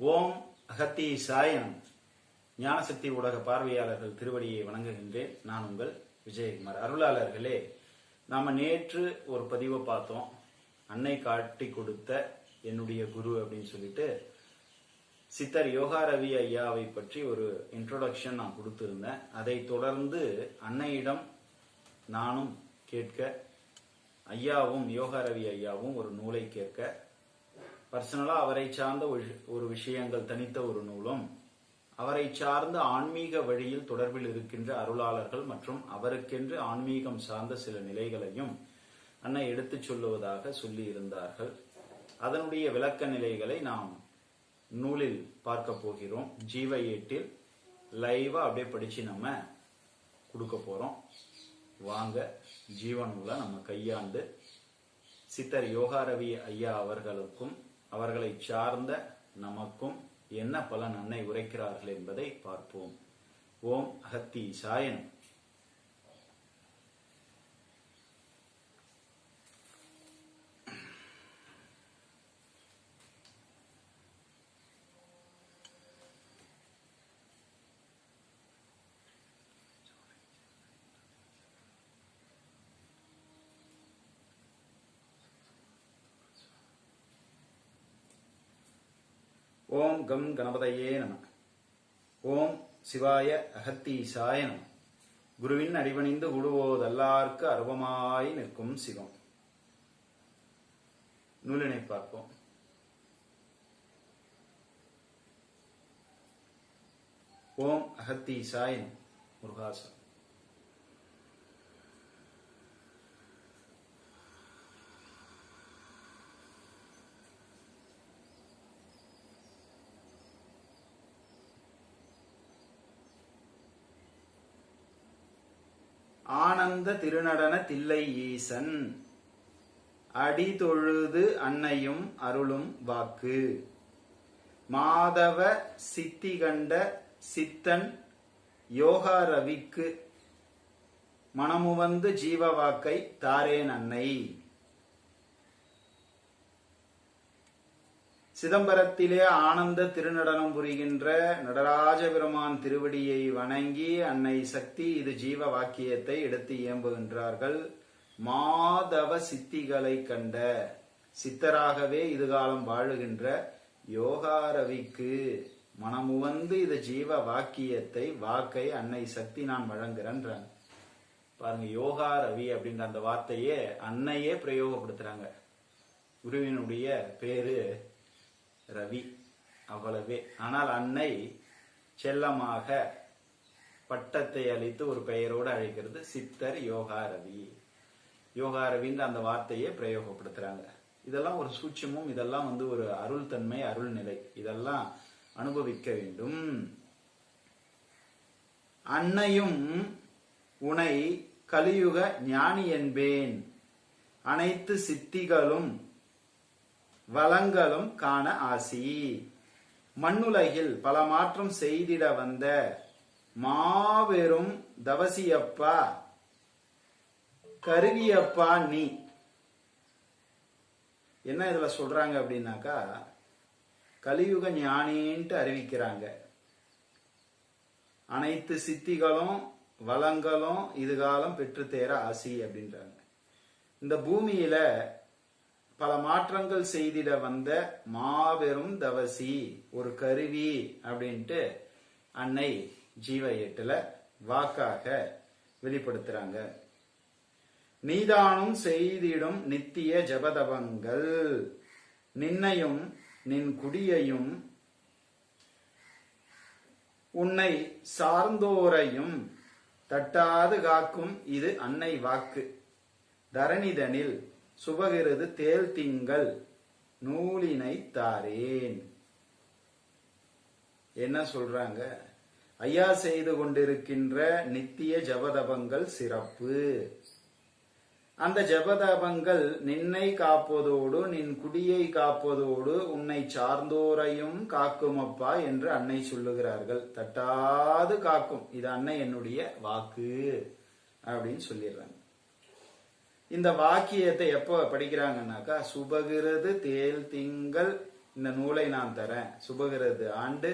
ஓம் அகத்தி சாயனம் ஞானசக்தி ஊடக பார்வையாளர்கள் திருவடியை வணங்குகின்றேன். நான் உங்கள் விஜயகுமார். அருளாளர்களே நாம நேற்று ஒரு பதிவை பார்த்தோம். அன்னை காட்டி கொடுத்த என்னுடைய குரு அப்படின்னு சொல்லிட்டு சித்தர் யோகா ரவி ஐயாவை பற்றி ஒரு இன்ட்ரோடக்ஷன் நான் கொடுத்திருந்தேன். அதை தொடர்ந்து அன்னையிடம் நானும் கேட்க ஐயாவும் யோகா ரவி ஐயாவும் ஒரு நூலை கேட்க பர்சனலா அவரை சார்ந்த ஒரு- ஒரு விஷயங்கள் தனித்த ஒரு நூலும். அவரை சார்ந்த ஆன்மீக வழியில் தொடர்பில் இருக்கின்ற அருளாளர்கள் மற்றும் அவருக்கென்று ஆன்மீகம் சார்ந்த சில நிலைகளையும் அன்னை எடுத்துச் சொல்லுவதாக சொல்லி இருந்தார்கள் அதனுடைய விளக்க நிலைகளை நாம் நூலில் பார்க்க போகிறோம். ஜீவ ஏட்டில் லைவா அப்படியே படிச்சு நம்ம கொடுக்க போறோம். வாங்க ஜீவனூல நம்ம கையாண்டு சித்தர் யோகாரவி ஐயா அவர்களுக்கும் அவர்களை சார்ந்த நமக்கும் என்ன பலன் அன்னை உரைக்கிறார்கள் என்பதை பார்ப்போம். ஓம் அகத்தி சாயனம் ஓம் கம் கணபதையே நம. ஓம் சிவாய அகத்தீசாய நம. குருவின் அடிபணிந்து உடுவோதல்லார்க்கு அருவமாய் நிற்கும் சிவம். நூலினை பார்ப்போம். ஓம் அகத்தீசாயன் முருகாசன் ஆனந்த திருநடன தில்லை ஈசன் அடிதொழுது அன்னையும் அருளும் வாக்கு. மாதவ சித்தி கண்ட சித்தன் யோகா ரவிக்கு மனமுவந்து ஜீவ வாக்கை தாரேன் அன்னை. சிதம்பரத்திலே ஆனந்த திருநடனம் புரிகின்ற நடராஜ பெருமான் திருவடியை வணங்கி அன்னை சக்தி இது ஜீவ வாக்கியத்தை எடுத்து இயம்புகின்றார்கள். மாதவ சித்திகளை கண்ட சித்தராகவே இதுகாலம் வாழுகின்ற யோகாரவிக்கு மனமுவந்து இது ஜீவ வாக்கியத்தை வாக்கை அன்னை சக்தி நான் வழங்குறேன்றாங்க. பாருங்க யோகா ரவி அப்படின்ற அந்த வார்த்தையே அன்னையே பிரயோகப்படுத்துறாங்க. குருவினுடைய பேரு ரவி அவ்வளவே. ஆனால் அன்னை செல்லமாக பட்டத்தை அளித்து ஒரு பெயரோடு அழைக்கிறது சித்தர் யோகா ரவி யோகா ரவின்ற அந்த வார்த்தையை பிரயோகப்படுத்துறாங்க. இதெல்லாம் ஒரு சூட்சமும் இதெல்லாம் வந்து ஒரு அருள் தன்மை அருள் நிலை இதெல்லாம் அனுபவிக்க வேண்டும். அன்னையும் உனை கலியுக ஞானி என்பேன். அனைத்து சித்திகளும் வளங்களும் காண ஆசி. மண்ணுலகில் பல மாற்றம் செய்திட வந்த மாபெரும் தவசியப்பா கருவியப்பா நீ. என்ன இதுல சொல்றாங்க அப்படின்னாக்கா கலியுக ஞானின்ட்டு அறிவிக்கிறாங்க. அனைத்து சித்திகளும் வளங்களும் இதுகாலம் பெற்று தேர ஆசி அப்படின்றாங்க. இந்த பூமியில பல மாற்றங்கள் செய்திட வந்த மாபெரும் தவசி ஒரு கருவி அப்படின்ட்டு அன்னை ஜீவ எட்டுல வாக்காக வெளிப்படுத்துறாங்க. நீதானும் செய்திடும் நித்திய ஜபதபங்கள். நின்னையும் நின் குடியையும் உன்னை சார்ந்தோரையும் தட்டாது காக்கும் இது அன்னை வாக்கு. தரணிதனில் சுபகிருது தேல் திங்கள் நூலினை தாரேன். என்ன சொல்றாங்க? ஐயா செய்து கொண்டிருக்கின்ற நித்திய ஜபதபங்கள் சிறப்பு. அந்த ஜபதபங்கள் நின்னை காப்பதோடு நின் குடியை காப்பதோடு உன்னை சார்ந்தோரையும் காக்குமப்பா என்று அன்னை சொல்லுகிறார்கள். தட்டாது காக்கும். இது அன்னை என்னுடைய வாக்கு அப்படின்னு சொல்லிடுறாங்க. இந்த வாக்கியத்தை எப்போ படிக்கிறாங்கன்னாக்கா சுபகிறது தேல் திங்கள் இந்த நூலை நான் தரேன். சுபகிறது ஆண்டு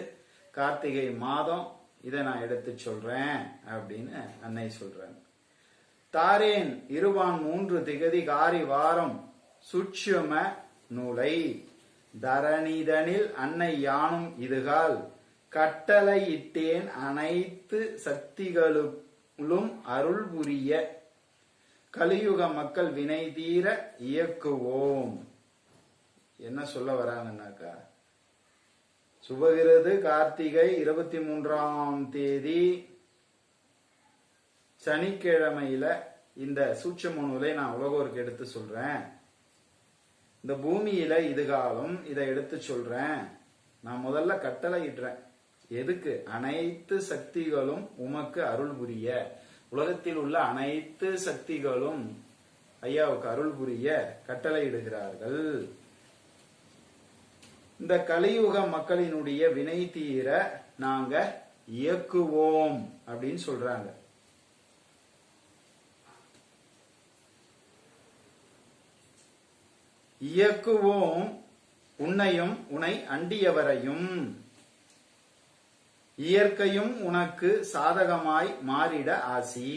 கார்த்திகை மாதம் இதை நான் எடுத்து சொல்றேன் அப்படின்னு அன்னை சொல்றாங்க. தாரேன் இருவான் மூன்று திகதி காரி வாரம் சுட்சும நூலை. தரணிதனில் அன்னை யானும் இதுகால் கட்டளையிட்டேன் அனைத்து சக்திகளும் அருள் புரிய. கலியுக மக்கள் வினை தீர இயக்குவோம். என்ன சொல்ல வராங்கன்னாக்கா? சுபவிரது கார்த்திகை இருபத்தி மூன்றாம் தேதி சனிக்கிழமையில இந்த சூட்சம நூலை நான் உலகோருக்கு எடுத்து சொல்றேன். இந்த பூமியில இதுகாலம் இதை எடுத்து சொல்றேன். நான் முதல்ல கட்டளை இடுறேன் எதுக்கு? அனைத்து சக்திகளும் உமக்கு அருள் புரிய. உலகத்தில் உள்ள அனைத்து சக்திகளும் ஐயாவுக்கு அருள் புரிய கட்டளையிடுகிறார்கள். இந்த கலியுக மக்களினுடைய வினை தீர நாங்க இயக்குவோம் அப்படின்னு சொல்றாங்க. இயக்குவோம் உன்னையும் உனை அண்டியவரையும். இயற்கையும் உனக்கு சாதகமாய் மாறிட ஆசி.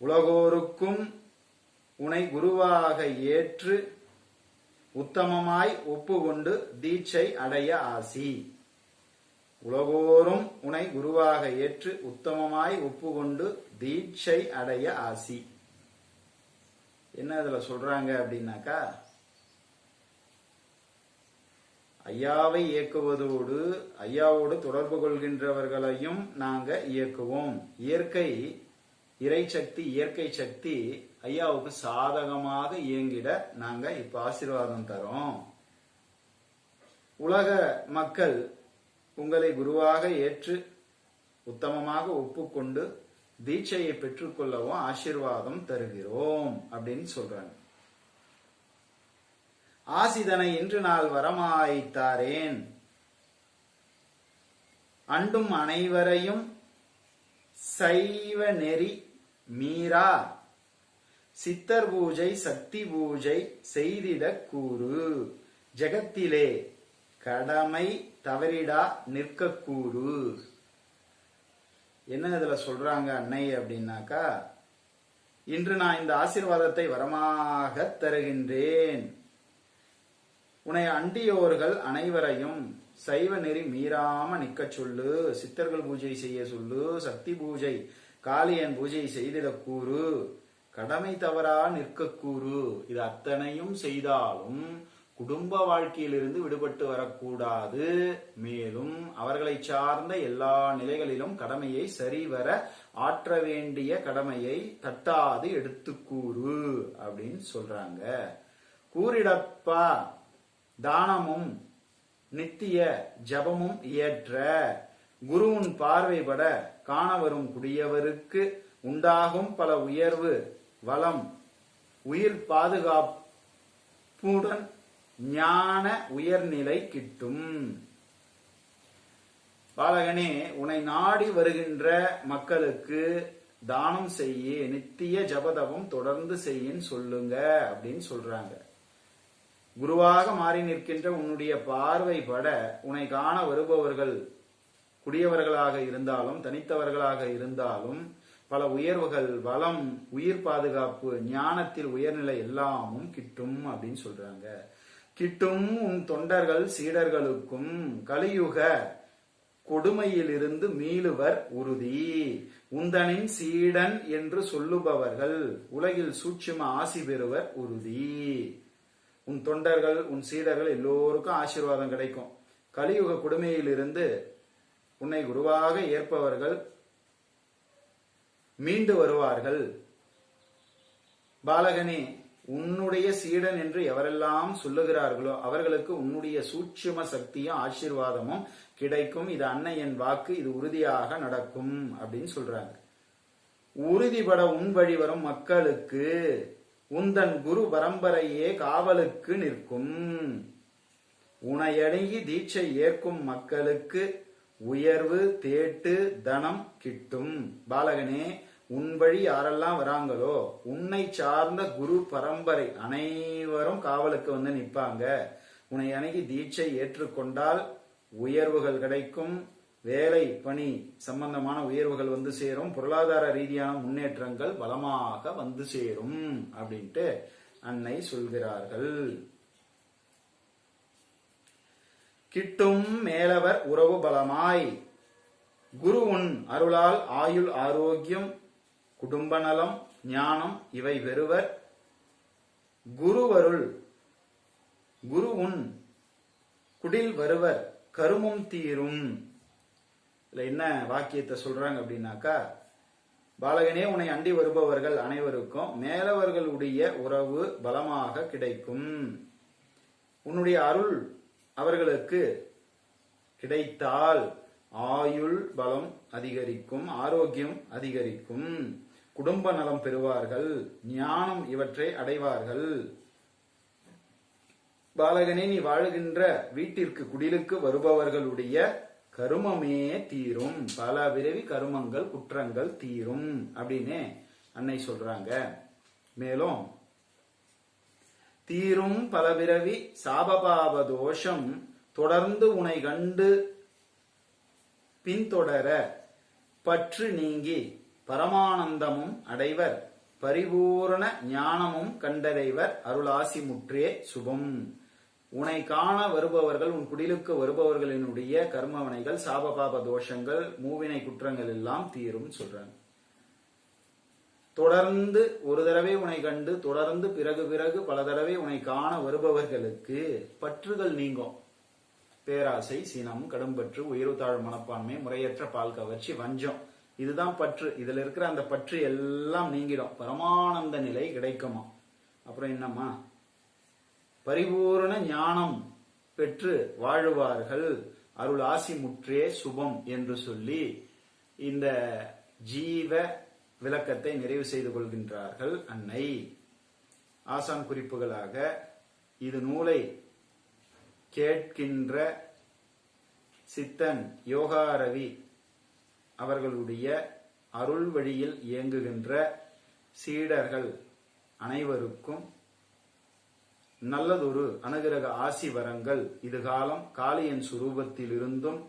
உலகோருக்கும் உனை குருவாக ஏற்று உத்தமமாய் ஒப்புக்கொண்டு தீட்சை அடைய ஆசி. உலகோரும் உனை குருவாக ஏற்று உத்தமமாய் ஒப்புக்கொண்டு தீட்சை அடைய ஆசி. என்ன இதுல சொல்றாங்க அப்படின்னாக்கா ஐயாவை இயக்குவதோடு ஐயாவோடு தொடர்பு கொள்கின்றவர்களையும் நாங்க இயக்குவோம். இயற்கை இறை சக்தி இயற்கை சக்தி ஐயாவுக்கு சாதகமாக இயங்கிட நாங்க இப்ப ஆசீர்வாதம் தரோம். உலக மக்கள் உங்களை குருவாக ஏற்று உத்தமமாக ஒப்புக்கொண்டு தீட்சையை பெற்றுக்கொள்ளவும் ஆசீர்வாதம் தருகிறோம் அப்படின்னு சொல்றாங்க. ஆசிதனை இன்று நாள் வரமாய்த்தாரேன். அண்டும் அனைவரையும் சைவ நெறி மீரா சித்தர் பூஜை சக்தி பூஜை செய்திட கூறு. ஜெகத்திலே கடமை தவறிடா நிற்க கூறு. என்ன இதுல சொல்றாங்க அன்னை அப்படின்னாக்கா இன்று நான் இந்த ஆசிர்வாதத்தை வரமாக தருகின்றேன். உன்னை அண்டியோர்கள் அனைவரையும் சைவ நெறி மீறாம நிக்க சொல்லு சித்தர்கள் பூஜை செய்ய சொல்லு சக்தி பூஜை காளியன் பூஜை செய்திட கூறு கடமை தவறா நிற்க கூறு. இது அத்தனையும் செய்தாலும் குடும்ப வாழ்க்கையிலிருந்து விடுபட்டு வரக்கூடாது. மேலும் அவர்களை சார்ந்த எல்லா நிலைகளிலும் கடமையை சரிவர ஆற்ற வேண்டிய கடமையை தட்டாது எடுத்து கூறு அப்படின்னு சொல்றாங்க. கூறிடப்பா. தானமும் நித்திய ஜபமும் இயற்ற. குருவின் பார்வைபட காண வரும் குடியவருக்கு உண்டாகும் பல உயர்வு வளம் உயிர் பாதுகாப்புடன் ஞான உயர்நிலை கிட்டும். பாலகனே உன்னை நாடி வருகின்ற மக்களுக்கு தானம் செய்ய நித்திய ஜபதபம் தொடர்ந்து செய்யின்னு சொல்லுங்க அப்படின்னு சொல்றாங்க. குருவாக மாறி நிற்கின்ற உன்னுடைய பார்வை பட உன்னை காண வருபவர்கள் குடியவர்களாக இருந்தாலும் தனித்தவர்களாக இருந்தாலும் பல உயர்வுகள் வளம் உயிர் பாதுகாப்பு ஞானத்தில் உயர்நிலை எல்லாமும் கிட்டும் அப்படின்னு சொல்றாங்க. கிட்டும் உன் தொண்டர்கள் சீடர்களுக்கும் கலியுக கொடுமையிலிருந்து மீளுவர் உறுதி. உந்தனின் சீடன் என்று சொல்லுபவர்கள் உலகில் சூட்சும ஆசி பெறுவர் உறுதி. உன் தொண்டர்கள் உன் சீடர்கள் எல்லோருக்கும் ஆசீர்வாதம் கிடைக்கும். கலியுக கொடுமையிலிருந்து உன்னை குருவாக ஏற்பவர்கள் மீண்டு வருவார்கள். பாலகனே உன்னுடைய சீடன் என்று எவரெல்லாம் சொல்லுகிறார்களோ அவர்களுக்கு உன்னுடைய சூட்சும சக்தியும் ஆசீர்வாதமும் கிடைக்கும். இது அன்னையின் வாக்கு இது உறுதியாக நடக்கும் அப்படின்னு சொல்றாங்க. உறுதிபட உன் வழி வரும் மக்களுக்கு உந்தன் குரு பரம்பரையே காவலுக்கு நிற்கும். உனையடங்கி தீட்சை ஏற்கும் மக்களுக்கு உயர்வு தேட்டு தனம் கிட்டும். பாலகனே உன் வழி யாரெல்லாம் வராங்களோ உன்னை சார்ந்த குரு பரம்பரை அனைவரும் காவலுக்கு வந்து நிற்பாங்க. உன்னை அணுகி தீட்சை ஏற்றுக்கொண்டால் உயர்வுகள் கிடைக்கும். வேலை பணி சம்பந்தமான உயர்வுகள் வந்து சேரும். பொருளாதார ரீதியான முன்னேற்றங்கள் பலமாக வந்து சேரும் அப்படின்ட்டு அன்னை சொல்கிறார்கள். கிட்டும் மேலவர் உறவு பலமாய். குரு உன் அருளால் ஆயுள் ஆரோக்கியம் குடும்ப நலம் ஞானம் இவை பெறுவர். குருவருள் குரு உன் குடில் வருவர். கருமும் தீரும். இதுல என்ன வாக்கியத்தை சொல்றாங்க அப்படின்னாக்கா பாலகனே உன்னை அண்டி வருபவர்கள் அனைவருக்கும் மேலவர்களுடைய உறவு பலமாக கிடைக்கும். உன்னுடைய அருள் அவர்களுக்கு கிடைத்தால் ஆயுள் பலம் அதிகரிக்கும் ஆரோக்கியம் அதிகரிக்கும். குடும்ப நலம் பெறுவார்கள் ஞானம் இவற்றை அடைவார்கள். பாலகனே நீ வாழுகின்ற வீட்டிற்கு குடிலுக்கு வருபவர்களுடைய கருமமே தீரும். பல விரைவி கருமங்கள் குற்றங்கள் தீரும். அப்படின்னு அன்னை சொல்றாங்க. மேலும் தீரும் பல பிறவி சாபபாப தோஷம். தொடர்ந்து உனை கண்டு பின்தொடர பற்று நீங்கி பரமானந்தமும் அடைவர். பரிபூரண ஞானமும் கண்டடைவர். அருளாசி முற்றே சுபம். உன்னை காண வருபவர்கள் உன் குடிலுக்கு வருபவர்களினுடைய கர்மவனைகள் சாபபாப தோஷங்கள் மூவினை குற்றங்கள் எல்லாம் தீரும் சொல்றாங்க. தொடர்ந்து ஒரு தடவை உன்னை கண்டு தொடர்ந்து பிறகு பிறகு பல தடவை உன்னை காண வருபவர்களுக்கு பற்றுகள் நீங்கும். பேராசை சினம் கடும்பற்று உயிர் தாழ் மனப்பான்மை முறையற்ற பால் கவர்ச்சி வஞ்சம். இதுதான் பற்று. இதுல இருக்கிற அந்த பற்று எல்லாம் நீங்கிடும். பரமானந்த நிலை கிடைக்குமா? அப்புறம் என்னம்மா? பரிபூரண ஞானம் பெற்று வாழுவார்கள். அருள் ஆசி முற்றே சுபம் என்று சொல்லி இந்த ஜீவ விளக்கத்தை நிறைவு செய்து கொள்கின்றார்கள் அன்னை. ஆசான் குறிப்புகளாக இது நூலை கேட்கின்ற சித்தன் யோகாரவி அவர்களுடைய அருள் வழியில் இயங்குகின்ற சீடர்கள் அனைவருக்கும் நல்லதொரு அனுகிரக ஆசி வரங்கள் இதுகாலம் காளியன் காளியின் சுரூபத்திலிருந்தும்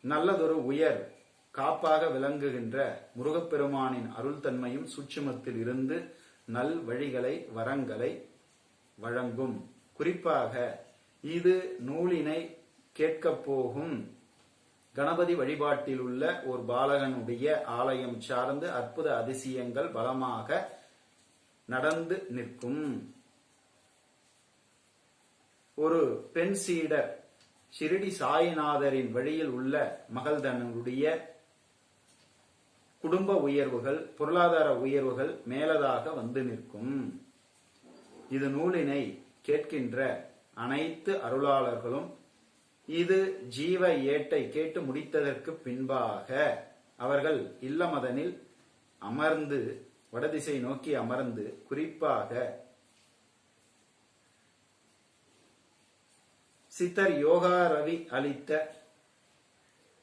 நல்லதொரு உயர் காப்பாக விளங்குகின்ற முருகப்பெருமானின் அருள் தன்மையும் சுட்சுமத்தில் இருந்து நல் வழிகளை வரங்களை வழங்கும். குறிப்பாக இது நூலினை கேட்கப் போகும் கணபதி வழிபாட்டில் உள்ள ஒரு பாலகனுடைய ஆலயம் சார்ந்து அற்புத அதிசயங்கள் பலமாக நடந்து நிற்கும். ஒரு பெண் சீடர் ஷிரடி சாய்நாதரின் வழியில் உள்ள மகள்தனுடைய குடும்ப உயர்வுகள் பொருளாதார உயர்வுகள் மேலதாக வந்து நிற்கும். இது நூலினை கேட்கின்ற அனைத்து அருளாளர்களும் இது ஜீவ ஏட்டை கேட்டு முடித்ததற்கு பின்பாக அவர்கள் இல்லமதனில் அமர்ந்து வடதிசை நோக்கி அமர்ந்து குறிப்பாக சித்தர் யோகா ரவி அளித்த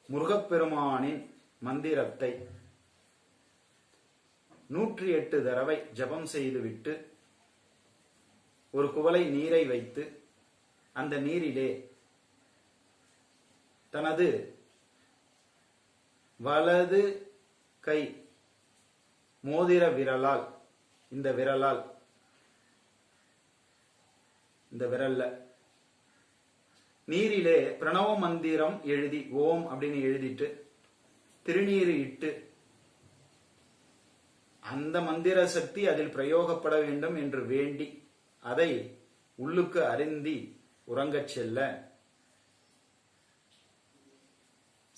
முருகப்பெருமானின் மந்திரத்தை நூற்றி எட்டு தடவை ஜபம் செய்துவிட்டு ஒரு குவளை நீரை வைத்து அந்த நீரிலே தனது வலது கை மோதிர விரலால் இந்த விரலால் இந்த விரல்ல நீரிலே பிரணவ மந்திரம் எழுதி ஓம் அப்படின்னு எழுதிட்டு திருநீர் இட்டு அந்த மந்திர சக்தி அதில் பிரயோகப்பட வேண்டும் என்று வேண்டி அதை உள்ளுக்கு அருந்தி உறங்கச் செல்ல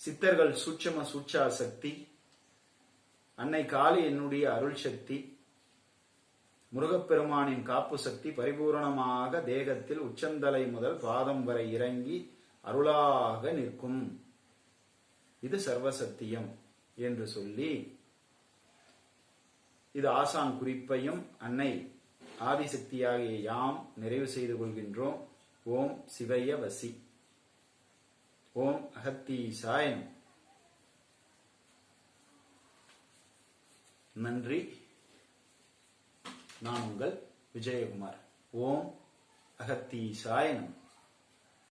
சித்தர்கள் சூட்சம சூட்சா சக்தி அன்னை காளி என்னுடைய அருள் சக்தி. முருகப்பெருமானின் காப்பு சக்தி பரிபூரணமாக தேகத்தில் உச்சந்தலை முதல் பாதம் வரை இறங்கி அருளாக நிற்கும். இது சர்வசத்தியம் என்று சொல்லி இது ஆசான் குறிப்பையும் அன்னை ஆதிசக்தியாகிய யாம் நிறைவு செய்து கொள்கின்றோம். ஓம் சிவய வசி. ஓம் அகத்தீசாயன் நன்றி. நான் உங்கள் விஜயகுமார். ஓம் அகத்தீசாயனம்